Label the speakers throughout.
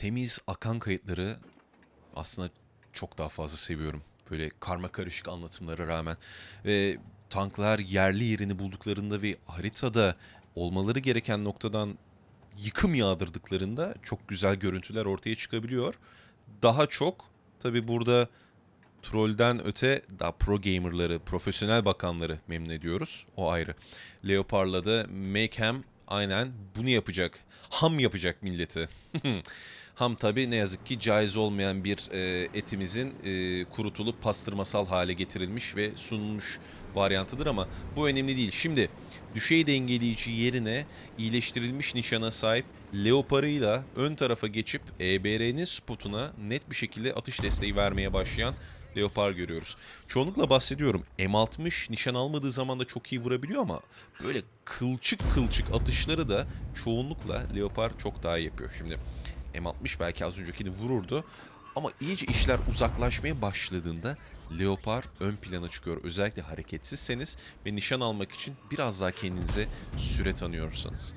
Speaker 1: temiz akan kayıtları aslında çok daha fazla seviyorum. Böyle karma karışık anlatımlara rağmen. Ve tanklar yerli yerini bulduklarında ve haritada olmaları gereken noktadan yıkım yağdırdıklarında çok güzel görüntüler ortaya çıkabiliyor. Daha çok tabi burada trollden öte daha pro gamerları, profesyonel bakanları memnun ediyoruz. O ayrı. Leopard'la da Mayhem aynen bunu yapacak. Ham yapacak milleti. Ham tabi ne yazık ki caiz olmayan bir e, etimizin e, kurutulup pastırmasal hale getirilmiş ve sunulmuş varyantıdır ama bu önemli değil. Şimdi düşey dengeleyici yerine iyileştirilmiş nişana sahip Leopard'ıyla ön tarafa geçip EBR'nin spotuna net bir şekilde atış desteği vermeye başlayan Leopard görüyoruz. Çoğunlukla bahsediyorum. M60 nişan almadığı zaman da çok iyi vurabiliyor ama böyle kılçık kılçık atışları da çoğunlukla Leopard çok daha iyi yapıyor. Şimdi M60 belki az öncekini vururdu ama iyice işler uzaklaşmaya başladığında Leopard ön plana çıkıyor. Özellikle hareketsizseniz ve nişan almak için biraz daha kendinize süre tanıyorsanız.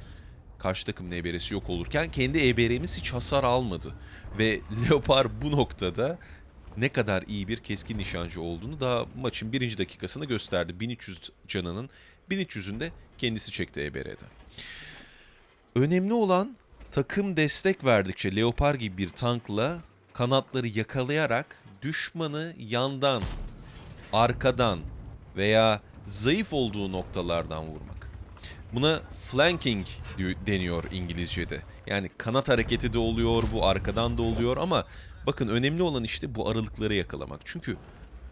Speaker 1: Karşı takımın EBR'si yok olurken kendi EBR'miz hiç hasar almadı. Ve Leopard bu noktada ne kadar iyi bir keskin nişancı olduğunu daha maçın birinci dakikasında gösterdi. 1300 canının 1300'ünde kendisi çekti EBR'de. Önemli olan takım destek verdikçe Leopard gibi bir tankla kanatları yakalayarak düşmanı yandan, arkadan veya zayıf olduğu noktalardan vurmak. Buna flanking deniyor İngilizce'de. Yani kanat hareketi de oluyor, bu arkadan da oluyor ama bakın önemli olan işte bu aralıkları yakalamak. Çünkü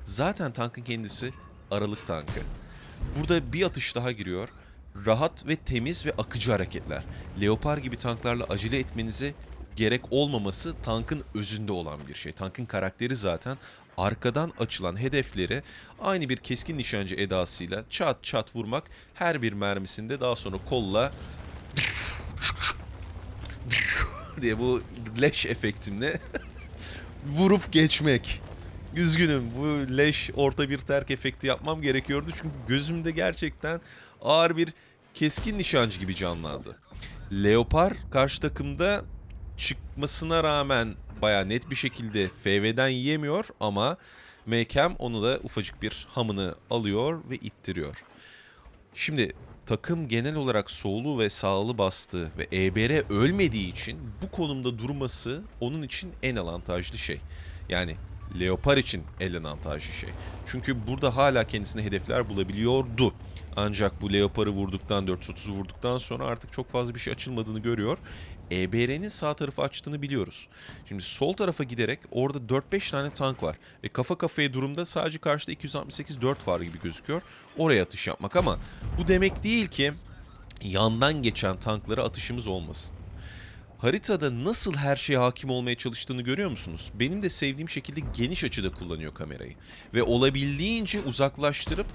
Speaker 1: zaten tankın kendisi aralık tankı. Burada bir atış daha giriyor. Rahat ve temiz ve akıcı hareketler. Leopard gibi tanklarla acele etmenize gerek olmaması tankın özünde olan bir şey. Tankın karakteri zaten arkadan açılan hedefleri aynı bir keskin nişancı edasıyla çat çat vurmak her bir mermisinde daha sonra kolla diye bu leş efektimle vurup geçmek. Üzgünüm bu leş orta bir terk efekti yapmam gerekiyordu çünkü gözümde gerçekten ağır bir keskin nişancı gibi canlandı. Leopard karşı takımda çıkmasına rağmen baya net bir şekilde FV'den yiyemiyor ama Mayhem onu da ufacık bir hamını alıyor ve ittiriyor. Şimdi takım genel olarak solu ve sağlı bastı ve EBR ölmediği için bu konumda durması onun için en avantajlı şey. Yani Leopard için en avantajlı şey. Çünkü burada hala kendisine hedefler bulabiliyordu. Ancak bu Leopard'ı vurduktan 430'u vurduktan sonra artık çok fazla bir şey açılmadığını görüyor. EBR'nin sağ tarafı açtığını biliyoruz. Şimdi sol tarafa giderek orada 4-5 tane tank var. Ve kafa kafaya durumda sadece karşıda 268 4 var gibi gözüküyor. Oraya atış yapmak ama bu demek değil ki yandan geçen tanklara atışımız olmasın. Haritada nasıl her şeye hakim olmaya çalıştığını görüyor musunuz? Benim de sevdiğim şekilde geniş açıda kullanıyor kamerayı. Ve olabildiğince uzaklaştırıp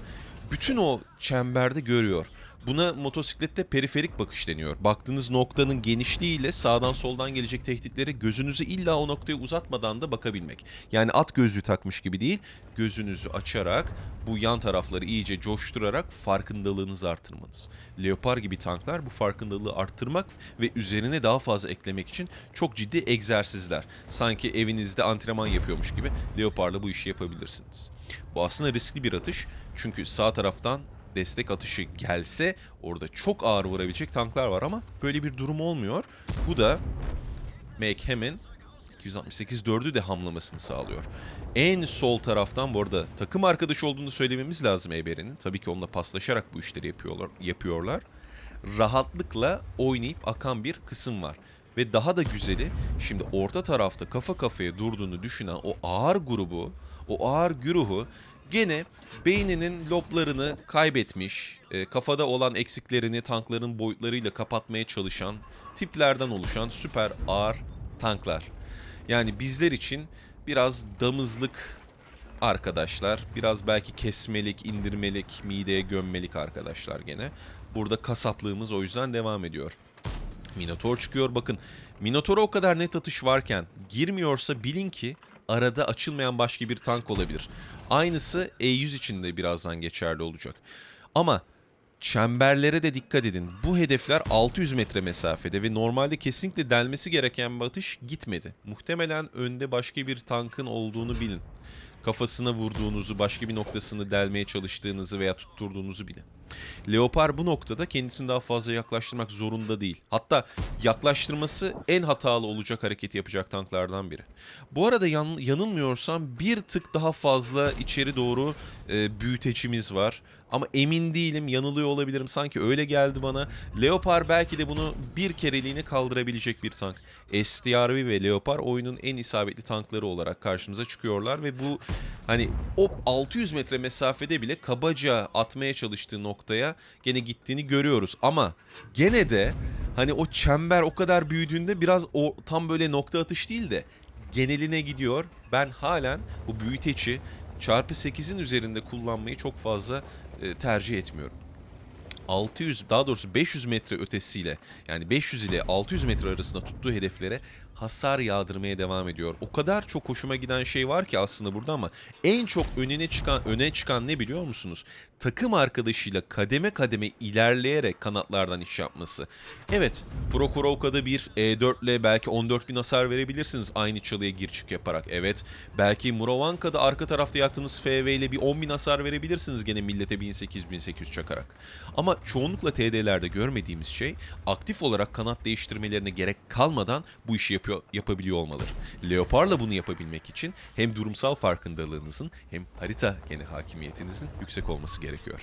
Speaker 1: bütün o çemberde görüyor. Buna motosiklette periferik bakış deniyor. Baktığınız noktanın genişliğiyle sağdan soldan gelecek tehditlere gözünüzü illa o noktaya uzatmadan da bakabilmek. Yani at gözlüğü takmış gibi değil, gözünüzü açarak bu yan tarafları iyice coşturarak farkındalığınızı artırmanız. Leopard gibi tanklar bu farkındalığı arttırmak ve üzerine daha fazla eklemek için çok ciddi egzersizler. Sanki evinizde antrenman yapıyormuş gibi Leopard'la bu işi yapabilirsiniz. Bu aslında riskli bir atış. Çünkü sağ taraftan destek atışı gelse orada çok ağır vurabilecek tanklar var ama böyle bir durum olmuyor. Bu da Maghem'in 268 4'ü de hamlamasını sağlıyor. En sol taraftan bu arada takım arkadaşı olduğunu söylememiz lazım EBR'nin. Tabii ki onunla paslaşarak bu işleri yapıyorlar. yapıyorlar. Rahatlıkla oynayıp akan bir kısım var. Ve daha da güzeli şimdi orta tarafta kafa kafaya durduğunu düşünen o ağır grubu, o ağır güruhu gene beyninin loblarını kaybetmiş, e, kafada olan eksiklerini tankların boyutlarıyla kapatmaya çalışan tiplerden oluşan süper ağır tanklar. Yani bizler için biraz damızlık arkadaşlar, biraz belki kesmelik, indirmelik, mideye gömmelik arkadaşlar gene. Burada kasaplığımız o yüzden devam ediyor. Minotaur çıkıyor. Bakın Minotaur'a o kadar net atış varken girmiyorsa bilin ki arada açılmayan başka bir tank olabilir. Aynısı E100 için de birazdan geçerli olacak. Ama çemberlere de dikkat edin. Bu hedefler 600 metre mesafede ve normalde kesinlikle delmesi gereken bir atış gitmedi. Muhtemelen önde başka bir tankın olduğunu bilin. Kafasına vurduğunuzu, başka bir noktasını delmeye çalıştığınızı veya tutturduğunuzu bilin. Leopard bu noktada kendisini daha fazla yaklaştırmak zorunda değil. Hatta yaklaştırması en hatalı olacak hareketi yapacak tanklardan biri. Bu arada yan- yanılmıyorsam bir tık daha fazla içeri doğru e, büyütecimiz var. Ama emin değilim yanılıyor olabilirim sanki öyle geldi bana. Leopard belki de bunu bir kereliğine kaldırabilecek bir tank. STRV ve Leopard oyunun en isabetli tankları olarak karşımıza çıkıyorlar ve bu hani o 600 metre mesafede bile kabaca atmaya çalıştığı noktaya gene gittiğini görüyoruz. Ama gene de hani o çember o kadar büyüdüğünde biraz o tam böyle nokta atış değil de geneline gidiyor. Ben halen bu büyüteci çarpı 8'in üzerinde kullanmayı çok fazla e, tercih etmiyorum. 600 daha doğrusu 500 metre ötesiyle yani 500 ile 600 metre arasında tuttuğu hedeflere hasar yağdırmaya devam ediyor. O kadar çok hoşuma giden şey var ki aslında burada ama en çok önüne çıkan öne çıkan ne biliyor musunuz? Takım arkadaşıyla kademe kademe ilerleyerek kanatlardan iş yapması. Evet, Prokhorovka'da bir E4 ile belki 14 bin hasar verebilirsiniz aynı çalıya gir çık yaparak. Evet, belki Murovanka'da arka tarafta yattığınız FV ile bir 10 bin hasar verebilirsiniz gene millete 1800-1800 çakarak. Ama çoğunlukla TD'lerde görmediğimiz şey aktif olarak kanat değiştirmelerine gerek kalmadan bu işi yapıyor, yapabiliyor olmaları. Leopard'la bunu yapabilmek için hem durumsal farkındalığınızın hem harita gene hakimiyetinizin yüksek olması gerekiyor.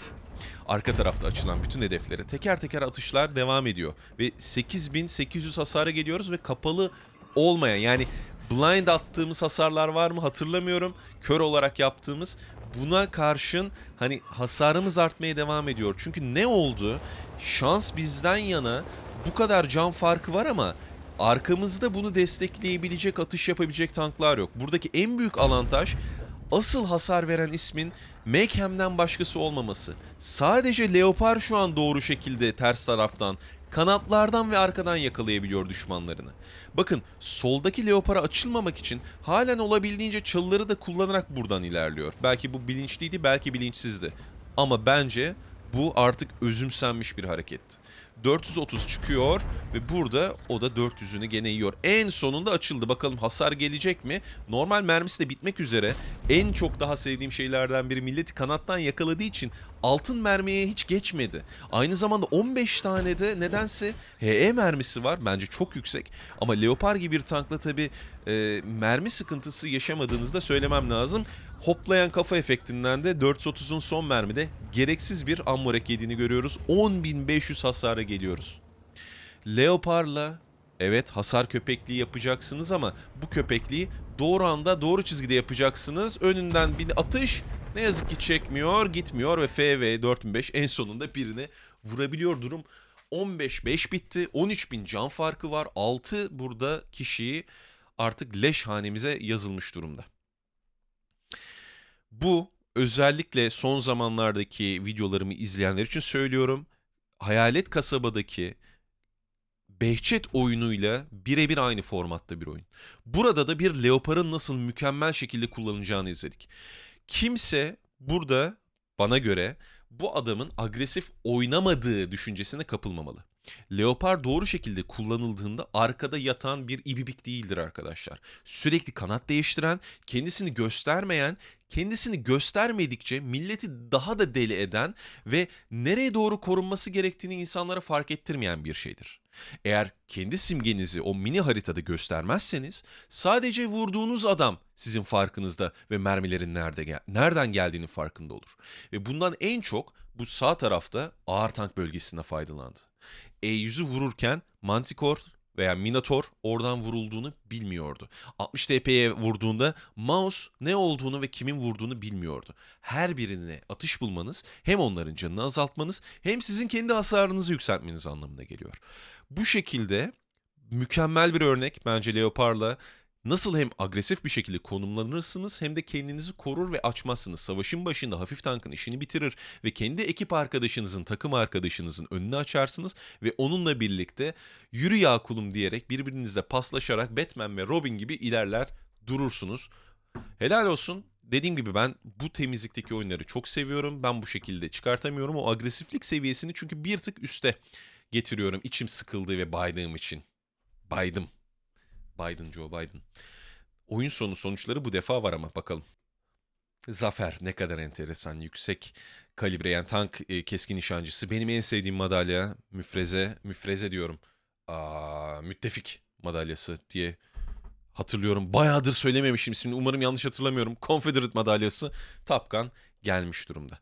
Speaker 1: Arka tarafta açılan bütün hedeflere teker teker atışlar devam ediyor. Ve 8800 hasara geliyoruz ve kapalı olmayan yani blind attığımız hasarlar var mı hatırlamıyorum. Kör olarak yaptığımız buna karşın hani hasarımız artmaya devam ediyor. Çünkü ne oldu? Şans bizden yana bu kadar can farkı var ama arkamızda bunu destekleyebilecek, atış yapabilecek tanklar yok. Buradaki en büyük avantaj asıl hasar veren ismin Mayhem'den başkası olmaması. Sadece Leopard şu an doğru şekilde ters taraftan kanatlardan ve arkadan yakalayabiliyor düşmanlarını. Bakın soldaki Leopard'a açılmamak için halen olabildiğince çalıları da kullanarak buradan ilerliyor. Belki bu bilinçliydi belki bilinçsizdi. Ama bence bu artık özümsenmiş bir hareketti. 430 çıkıyor ve burada o da 400'ünü gene yiyor. En sonunda açıldı. Bakalım hasar gelecek mi? Normal mermisi de bitmek üzere. En çok daha sevdiğim şeylerden biri milleti kanattan yakaladığı için altın mermiye hiç geçmedi. Aynı zamanda 15 tane de nedense HE mermisi var. Bence çok yüksek. Ama Leopard gibi bir tankla tabi e, mermi sıkıntısı yaşamadığınızı da söylemem lazım. Hoplayan kafa efektinden de 430'un son mermide gereksiz bir ammorek yediğini görüyoruz. 10.500 hasara geliyoruz. Leopard'la evet hasar köpekliği yapacaksınız ama bu köpekliği doğru anda doğru çizgide yapacaksınız. Önünden bir atış ne yazık ki çekmiyor, gitmiyor ve FV 4005 en sonunda birine vurabiliyor durum. 15-5 bitti. 13.000 can farkı var. 6 burada kişiyi artık leş hanemize yazılmış durumda. Bu özellikle son zamanlardaki videolarımı izleyenler için söylüyorum. Hayalet Kasaba'daki Behçet oyunuyla birebir aynı formatta bir oyun. Burada da bir Leopard'ın nasıl mükemmel şekilde kullanılacağını izledik. Kimse burada bana göre bu adamın agresif oynamadığı düşüncesine kapılmamalı. Leopard doğru şekilde kullanıldığında arkada yatan bir ibibik değildir arkadaşlar. Sürekli kanat değiştiren, kendisini göstermeyen, kendisini göstermedikçe milleti daha da deli eden ve nereye doğru korunması gerektiğini insanlara fark ettirmeyen bir şeydir. Eğer kendi simgenizi o mini haritada göstermezseniz sadece vurduğunuz adam sizin farkınızda ve mermilerin nerede gel- nereden geldiğinin farkında olur. Ve bundan en çok bu sağ tarafta ağır tank bölgesinde faydalandı. E100'ü vururken Manticore veya Minotaur oradan vurulduğunu bilmiyordu. 60 TP'ye vurduğunda mouse ne olduğunu ve kimin vurduğunu bilmiyordu. Her birine atış bulmanız hem onların canını azaltmanız hem sizin kendi hasarınızı yükseltmeniz anlamına geliyor. Bu şekilde mükemmel bir örnek bence Leopard'la nasıl hem agresif bir şekilde konumlanırsınız hem de kendinizi korur ve açmazsınız. Savaşın başında hafif tankın işini bitirir ve kendi ekip arkadaşınızın, takım arkadaşınızın önünü açarsınız ve onunla birlikte yürü ya kulum diyerek birbirinizle paslaşarak Batman ve Robin gibi ilerler durursunuz. Helal olsun. dediğim gibi ben bu temizlikteki oyunları çok seviyorum. Ben bu şekilde çıkartamıyorum. O agresiflik seviyesini çünkü bir tık üste getiriyorum. İçim sıkıldığı ve baydığım için. Baydım. Biden, Joe Biden. Oyun sonu sonuçları bu defa var ama bakalım. Zafer ne kadar enteresan. Yüksek kalibre yani tank e, keskin nişancısı. Benim en sevdiğim madalya müfreze. Müfreze diyorum. Aa, müttefik madalyası diye hatırlıyorum. Bayağıdır söylememişim ismini. Umarım yanlış hatırlamıyorum. Confederate madalyası Top Gun gelmiş durumda.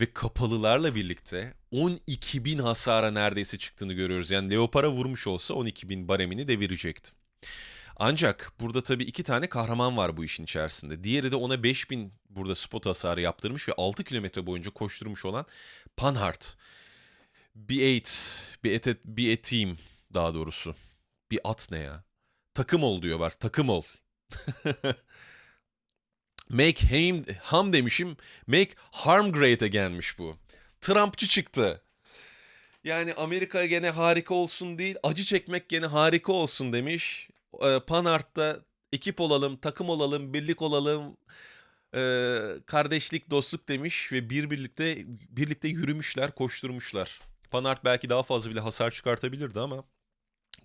Speaker 1: Ve kapalılarla birlikte 12 bin hasara neredeyse çıktığını görüyoruz. Yani Leopard'a vurmuş olsa 12 bin baremini devirecekti. Ancak burada tabii iki tane kahraman var bu işin içerisinde. Diğeri de ona 5000 burada spot hasarı yaptırmış ve 6 kilometre boyunca koşturmuş olan Panhard. Bir eight, bir et, bir team daha doğrusu. Bir at ne ya? Takım ol diyorlar. Takım ol. Make him, ham demişim. Make harm great again'miş bu. Trumpçı çıktı. Yani Amerika gene harika olsun değil, acı çekmek gene harika olsun demiş. Ee, Panart'ta ekip olalım, takım olalım, birlik olalım, ee, kardeşlik, dostluk demiş ve bir birlikte birlikte yürümüşler, koşturmuşlar. Panart belki daha fazla bile hasar çıkartabilirdi ama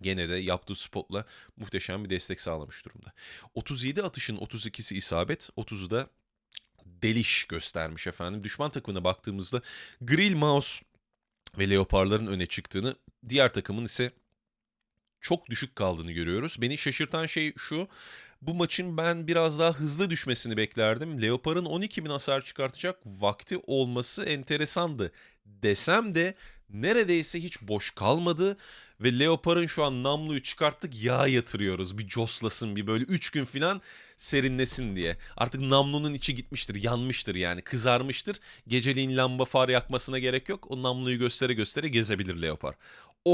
Speaker 1: gene de yaptığı spotla muhteşem bir destek sağlamış durumda. 37 atışın 32'si isabet, 30'u da deliş göstermiş efendim. Düşman takımına baktığımızda Grill Mouse ve Leoparların öne çıktığını, diğer takımın ise çok düşük kaldığını görüyoruz. Beni şaşırtan şey şu. Bu maçın ben biraz daha hızlı düşmesini beklerdim. Leopard'ın 12 bin hasar çıkartacak vakti olması enteresandı. Desem de neredeyse hiç boş kalmadı. Ve Leopard'ın şu an namluyu çıkarttık yağ yatırıyoruz. Bir coslasın bir böyle 3 gün falan serinlesin diye. Artık namlunun içi gitmiştir, yanmıştır yani kızarmıştır. Geceliğin lamba far yakmasına gerek yok. O namluyu göstere göstere gezebilir Leopard.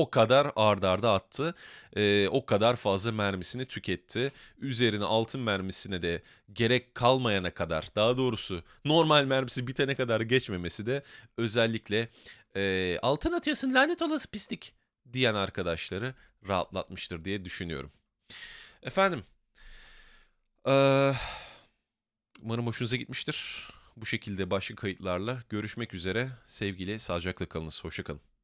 Speaker 1: O kadar ardarda arda attı. Ee, o kadar fazla mermisini tüketti. Üzerine altın mermisine de gerek kalmayana kadar daha doğrusu normal mermisi bitene kadar geçmemesi de özellikle e, altın atıyorsun lanet olası pislik diyen arkadaşları rahatlatmıştır diye düşünüyorum. Efendim. eee, umarım hoşunuza gitmiştir. Bu şekilde başka kayıtlarla görüşmek üzere. Sevgili, sağlıcakla kalınız. Hoşçakalın.